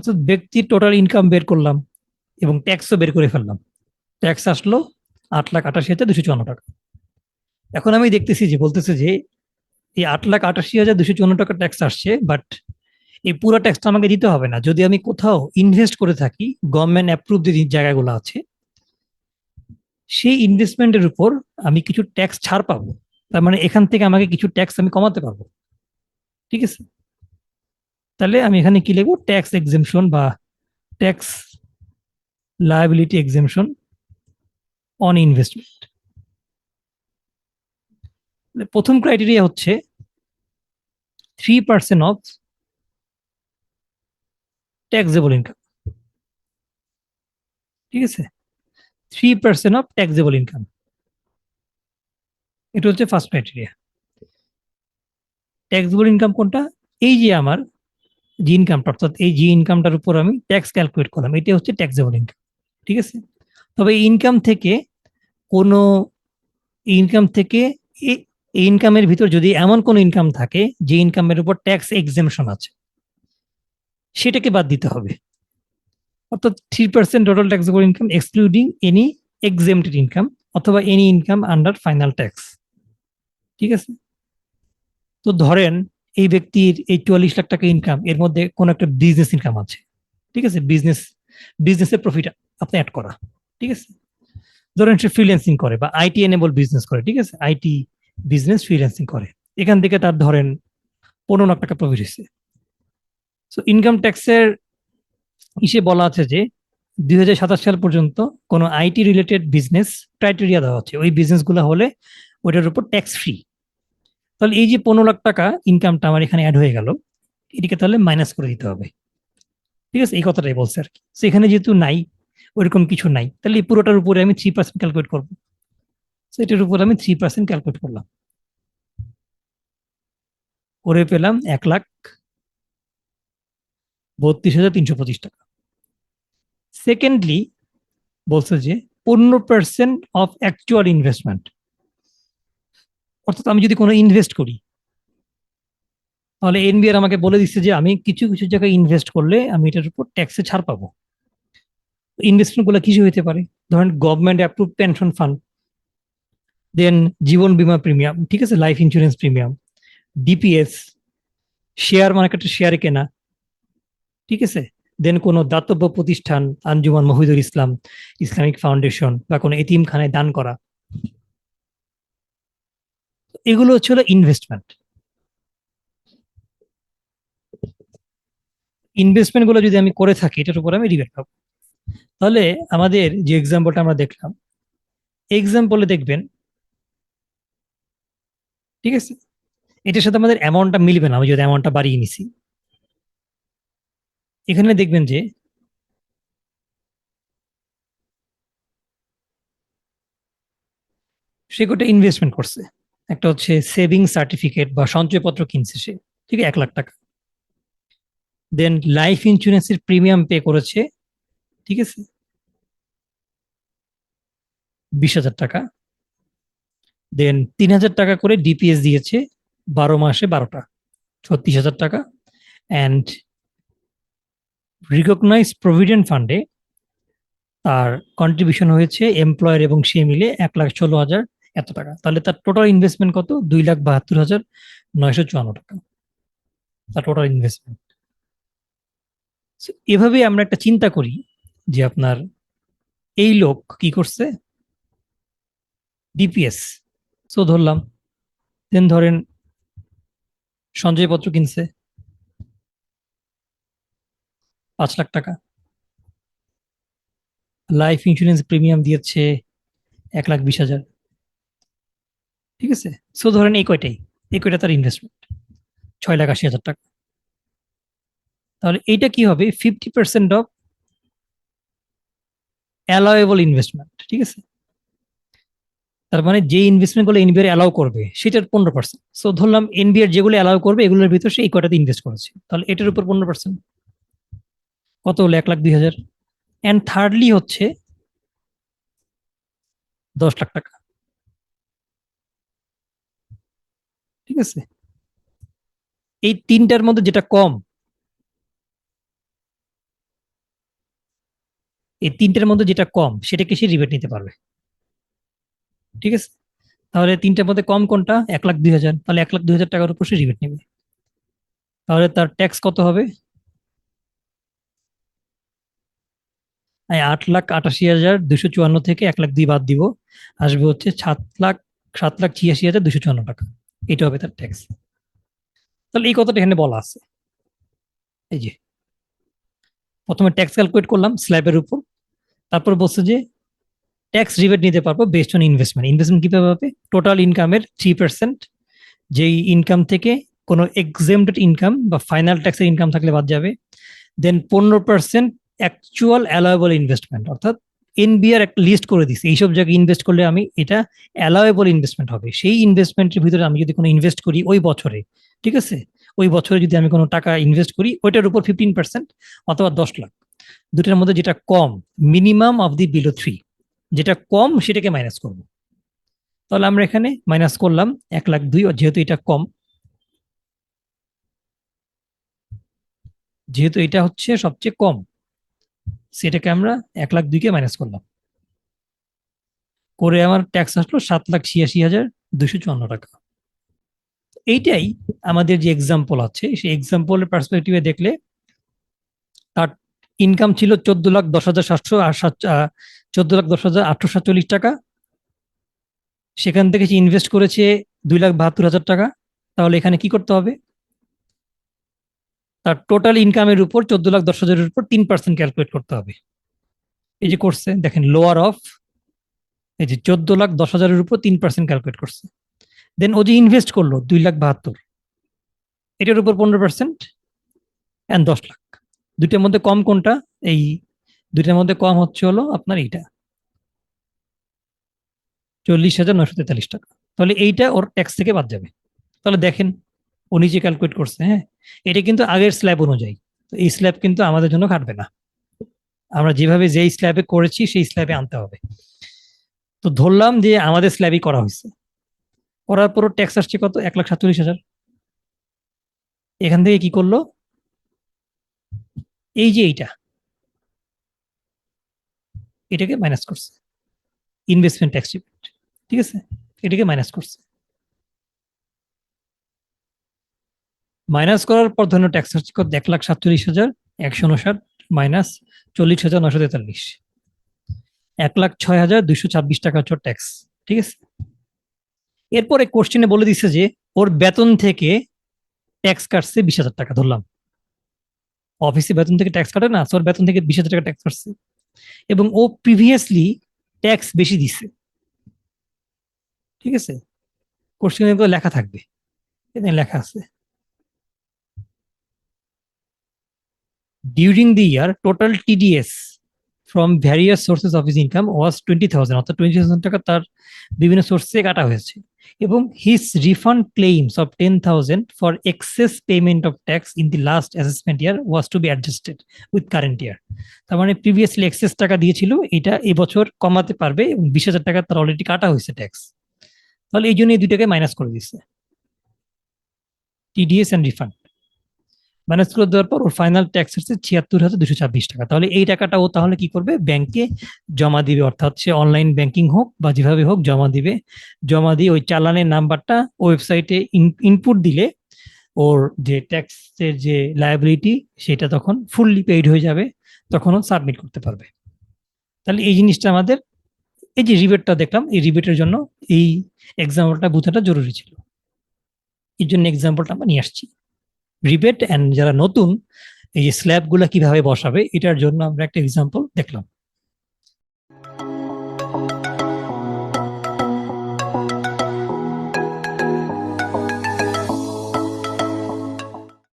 অর্থাৎ ব্যক্তির total income বের করলাম এবং ট্যাক্সও বের করে ফেললাম। ট্যাক্স আসলো আট লাখ আটাশি হাজার দুশো চুয়ান্ন টাকা। এখন আমি দেখতেছি যে, বলতেছে যে, এই আট লাখ আটাশি হাজার দুশো চুয়ান্ন টাকা ট্যাক্স আসছে বাট এই পুরো ট্যাক্সটা আমাকে দিতে হবে না। যদি আমি কোথাও ইনভেস্ট করে থাকি গভর্নমেন্ট অ্যাপ্রুভ যে জায়গাগুলো আছে, সেই ইনভেস্টমেন্টের উপর আমি কিছু ট্যাক্স ছাড় পাবো। তার মানে এখান থেকে আমাকে কিছু ট্যাক্স আমি কমাতে পারব। ঠিক আছে? তাহলে আমি এখানে কি লিখব? ট্যাক্স এক্সেমশন বা tax liability exemption on investment প্রথম ক্রাইটেরিয়া হচ্ছে three percent of taxable income ঠিক আছে? Three percent of taxable income এটা হচ্ছে ফার্স্ট ক্রাইটেরিয়া ট্যাক্সেবল ইনকাম কোনটা? এই যে আমার যে ইনকামটা অর্থাৎ এই যে ইনকামটার উপর আমি ট্যাক্স ক্যালকুলেট করলাম এটা হচ্ছে ট্যাক্সেবল ইনকাম ঠিক আছে? তবে ইনকাম থেকে কোনো ইনকাম থেকে এই ইনকামের ভিতর যদি এমন কোনো ইনকাম থাকে, যে ইনকামের উপর ট্যাক্স এক্সেমশন আছে, সেটাকে বাদ দিতে হবে। অর্থাৎ three percent total taxable income excluding any exempted income অথবা any income under final tax ঠিক আছে? তো ধরেন এই ব্যক্তির এই চুয়াল্লিশ লাখ টাকা ইনকাম এর মধ্যে কোনো একটা বিজনেস ইনকাম আছে। ঠিক আছে? বিজনেস বিজনেসের প্রফিট আপনি অ্যাড করা। ঠিক আছে? ধরেন সে ফ্রিল্যান্সিং করে বা আইটি এনেবল বিজনেস করে, ঠিক আছে? আইটি বিজনেস ফ্রিল্যান্সিং করে। এখান থেকে তার ধরেন পনেরো লাখ টাকা প্রফিট হয়েছে। সো ইনকাম ট্যাক্সের ইসে বলা আছে যে, দুই হাজার সাতাশ সাল পর্যন্ত কোনো আইটি রিলেটেড বিজনেস ক্রাইটেরিয়া দেওয়া হচ্ছে ওই বিজনেসগুলো হলে ওইটার উপর ট্যাক্স ফ্রি তাহলে এই যে পনেরো লাখ টাকা ইনকামটা আমার এখানে অ্যাড হয়ে গেল, এটিকে তাহলে মাইনাস করে দিতে হবে। ঠিক আছে? এই কথাটাই বলছে আর কি। তো এখানে যেহেতু নাই, ওইরকম কিছু নাই, তাহলে এই পুরোটার উপরে আমি থ্রি পার্সেন্ট ক্যালকুলেট করব। তো এটার উপর আমি থ্রি পার্সেন্ট ক্যালকুলেট করলাম। করে পেলাম এক লাখ বত্রিশ হাজার তিনশো পঁচিশ টাকা। সেকেন্ডলি বলছে যে পনেরো পার্সেন্ট অফ অ্যাকচুয়াল ইনভেস্টমেন্ট অর্থাৎ আমি যদি কোনো ইনভেস্ট করি, তাহলে এনবিআর আমাকে বলে দিচ্ছে যে আমি কিছু কিছু জায়গায় ইনভেস্ট করলে আমি এটার উপর ট্যাক্সে ছাড় পাবো। ইনভেস্টমেন্টগুলো কিছু হতে পারে। ধরেন government approve pension fund then জীবন বীমা প্রিমিয়াম ঠিক আছে? Life insurance premium DPS share মার্কেটে শেয়ারে কেনা, ঠিক আছে? দেন কোনো দাতব্য প্রতিষ্ঠান, আঞ্জুমান মহিদুল ইসলাম, ইসলামিক ফাউন্ডেশন বা কোনো এতিমখানায় দান করা। এগুলো হচ্ছে হলো ইনভেস্টমেন্ট ইনভেস্টমেন্টগুলো যদি আমি করে থাকি, এটার উপর আমি রিবেট পাবো তাহলে আমাদের যে এক্সাম্পলটা আমরা দেখলাম এক্সাম্পলে দেখবেন, ঠিক আছে? এটার সাথে আমাদের অ্যামাউন্টটা মিলবে না, আমি যদি অ্যামাউন্টটা বাড়িয়ে নিছি। এখানে দেখবেন যে, সে গোটা ইনভেস্টমেন্ট করছে। একটা হচ্ছে সেভিং সার্টিফিকেট বা সঞ্চয়পত্র কিনছে সে, ঠিক এক লাখ টাকা। দেন লাইফ ইন্স্যুরেন্সের প্রিমিয়াম পে করেছে, ঠিক আছে? বিশ হাজার টাকা। দেন তিন হাজার টাকা করে ডিপিএস দিয়েছে, বারো মাসে বারোটা, ছত্রিশ হাজার টাকা। অ্যান্ড রিকগনাইজ প্রভিডেন্ট ফান্ডে তার কন্ট্রিবিউশন হয়েছে এমপ্লয়ার এবং সে মিলে এক লাখ ষোলো হাজার এত টাকা। তাহলে তার টোটাল ইনভেস্টমেন্ট কত? দুই লাখ বাহাত্তর হাজার নয়শো চুয়ান্ন টাকা। তার টোটাল ইনভেস্টমেন্ট এভাবে আমরা একটা চিন্তা করি যে আপনার এই লোক কি করছে? ডিপিএস সো ধরলাম দেন ধরেন সঞ্চয়পত্র কিনছে। পাঁচ লাখ টাকা। লাইফ ইন্স্যুরেন্স প্রিমিয়াম দিয়েছে এক লাখ বিশ হাজার। ঠিক আছে? সো ধরেন এই কয়টাই? এই কয়টা তার ইনভেস্টমেন্ট ছয় লাখ আশি হাজার টাকা। তাহলে এইটা কি হবে? Fifty percent of allowable investment ঠিক আছে? তার মানে যে ইনভেস্টমেন্টগুলো এনবিআর অ্যালাউ করবে, সেটার পনেরো পার্সেন্ট সো ধরলাম এনবিআর যেগুলো অ্যালাউ করবে, এগুলোর ভিতর সে এই কয়টাতে ইনভেস্ট করেছে। তাহলে এটার উপর পনেরো পার্সেন্ট কত? হলো এক লাখ দুই হাজার। অ্যান্ড থার্ডলি হচ্ছে দশ লাখ টাকা। ঠিক আছে? এই তিনটার মধ্যে যেটা কম, এই তিনটার মধ্যে যেটা কম, সেটাকে সে রিবেট নিতে পারবে। ঠিক আছে? তাহলে তিনটার মধ্যে কম কোনটা? এক লাখ দুই হাজার। তাহলে এক লাখ দুই হাজার টাকার উপর সে রিবেট নেবে। তাহলে তার ট্যাক্স কত হবে? আট লাখ আটাশি হাজার দুশো চুয়ান্ন থেকে এক লাখ দুই বাদ দিব। আসবে হচ্ছে সাত লাখ সাত লাখ ছিয়াশি হাজার দুশো চুয়ান্ন টাকা। এটা হবে তার ট্যাক্স তাহলে এই কথাটা এখানে বলা আছে। এই যে, প্রথমে ট্যাক্স ক্যালকুলেট করলাম স্ল্যাবের উপর। তারপর বলছে যে ট্যাক্স রিবেট নিতে পারব বেস্ট অন ইনভেস্টমেন্ট ইনভেস্টমেন্ট কীভাবে হবে? টোটাল ইনকামের থ্রি পার্সেন্ট যেই ইনকাম থেকে কোনো এক্সেমটেড ইনকাম বা ফাইনাল ট্যাক্সের ইনকাম থাকলে বাদ যাবে। দেন পনেরো পার্সেন্ট অ্যাকচুয়াল অ্যালাওয়েবল ইনভেস্টমেন্ট অর্থাৎ এনবিআর একটা লিস্ট করে দিচ্ছে এইসব জায়গায় ইনভেস্ট করলে আমি এটা অ্যালাওয়েবল ইনভেস্টমেন্ট হবে। সেই ইনভেস্টমেন্টের ভিতরে আমি যদি কোনো ইনভেস্ট করি ওই বছরে, ঠিক আছে? ওই বছরে যদি আমি কোনো টাকা ইনভেস্ট করি, ওইটার উপর ফিফটিন পার্সেন্ট অথবা দশ লাখ। দুটার মধ্যে যেটা কম minimum of the below three যেটা কম, সেটাকে মাইনাস করব। তাহলে আমরা এখানে মাইনাস করলাম এক লাখ দুই, যেহেতু এটা কম। যেহেতু এটা হচ্ছে সবচেয়ে কম। সেটাকে আমরা এক লাখ দুইকে মাইনাস করলাম। করে আমার ট্যাক্স আসলো সাত লাখ ছিয়াশি হাজার দুশো চুয়ান্ন টাকা। এইটাই আমাদের যে এক্সাম্পল আছে, সেই এক্সাম্পলের পার্সপেক্টিভে দেখলে তার ইনকাম ছিল চোদ্দ লাখ দশ হাজার সাতশো আর চোদ্দ লাখ দশ হাজার আটশো সাতচল্লিশ টাকা। সেখান থেকে সে ইনভেস্ট করেছে দুই লাখ বাহাত্তর হাজার টাকা। তাহলে এখানে কি করতে হবে? তার টোটাল ইনকামের উপর চোদ্দ লাখ দশ হাজারের উপর তিন পার্সেন্ট ক্যালকুলেট করতে হবে। এই যে করছে, দেখেন লোয়ার অফ এই যে চোদ্দ লাখ দশ হাজারের উপর তিন পার্সেন্ট ক্যালকুলেট করছে। দেন ও যে ইনভেস্ট করল, দুই লাখ বাহাত্তর, এটার উপর পনেরো পার্সেন্ট অ্যান্ড দশ লাখ। দুইটার মধ্যে কম কোনটা? এই দুইটার মধ্যে কম হচ্ছে হলো আপনার এইটা। চল্লিশ হাজার নশো তেতাল্লিশ টাকা। তাহলে এইটা ওর ট্যাক্স থেকে বাদ যাবে। তাহলে দেখেন ও নিজে ক্যালকুলেট করছে হ্যাঁ? এটা কিন্তু আগের স্ল্যাব অনুযায়ী। তো এই স্ল্যাব কিন্তু আমাদের জন্য খাটবে না। আমরা যেভাবে যেই স্ল্যাবে করেছি, সেই স্ল্যাবে আনতে হবে। তো ধরলাম যে আমাদের স্ল্যাবই করা হয়েছে। করার পরও ট্যাক্স আসছে কত? এক লাখ সাতচল্লিশ হাজার। এখান থেকে কি করল? এই যে এইটা, এটাকে মাইনাস করছে। ইনভেস্টমেন্ট ট্যাক্স ঠিক আছে? এটাকে মাইনাস করছে। মাইনাস করার পর ধরুন ট্যাক্স হচ্ছে কত? এক লাখ সাতচল্লিশ হাজার একশো উনষাট মাইনাস চল্লিশ হাজার নশো তেতাল্লিশ। এক লাখ ছয় হাজার দুইশো ছাব্বিশ টাকা হচ্ছে ট্যাক্স ঠিক আছে? এরপরে কোশ্চেনে বলে দিচ্ছে যে ওর বেতন থেকে ট্যাক্স কাটছে বিশ হাজার টাকা, ধরলাম। অফিসে বেতন থেকে ট্যাক্স কাটে না ওর বেতন থেকে বিশ হাজার টাকা ট্যাক্স কাটছে। এবং ও প্রিভিয়াসলি ট্যাক্স বেশি দিছে। ঠিক আছে? কোশ্চেনে লেখা থাকবে। লেখা আছে। During the year, total TDS from various sources of his income was twenty thousand অর্থাৎ টোয়েন্টি থাউজেন্ড টাকা তার বিভিন্ন সোর্স থেকে কাটা হয়েছে। এবং his refund claims of ten thousand for excess payment of tax in the last assessment year was to be adjusted with current year তার মানে প্রিভিয়াসলি এক্সেস টাকা দিয়েছিল, এটা এবছর কমাতে পারবে এবং বিশ হাজার টাকা তার অলরেডি কাটা হয়েছে ট্যাক্স তাহলে এই জন্য এই দুইটাকে মাইনাস করে দিচ্ছে টিডিএস অ্যান্ড রিফান্ড মাইনাস করে দেওয়ার পর ওর ফাইনাল ট্যাক্স হচ্ছে ছিয়াত্তর হাজার দুশো ছাব্বিশ টাকা। তাহলে এই টাকাটা ও তাহলে কি করবে? ব্যাংকে জমা দিবে, অর্থাৎ সে অনলাইন ব্যাংকিং হোক বা যেভাবে হোক জমা দিবে। জমা দিয়ে ওই চালানের নাম্বারটা ওয়েবসাইটে ইনপুট দিলে ওর যে ট্যাক্সের যে লায়াবিলিটি সেটা তখন ফুললি পেইড হয়ে যাবে, তখন ও সাবমিট করতে পারবে। তাহলে এই জিনিসটা আমাদের, এই যে রিবেটটা দেখলাম, এই রিবেটের জন্য এই এক্সাম্পলটা বোঝাটা জরুরি ছিল। এর জন্য এক্সাম্পলটা আমরা নিয়ে আসছি। রিবেট অ্যান্ড যারা নতুন এই স্ল্যাবগুলো কীভাবে বসাবে এটার জন্য আমরা একটা এক্সাম্পল দেখলাম।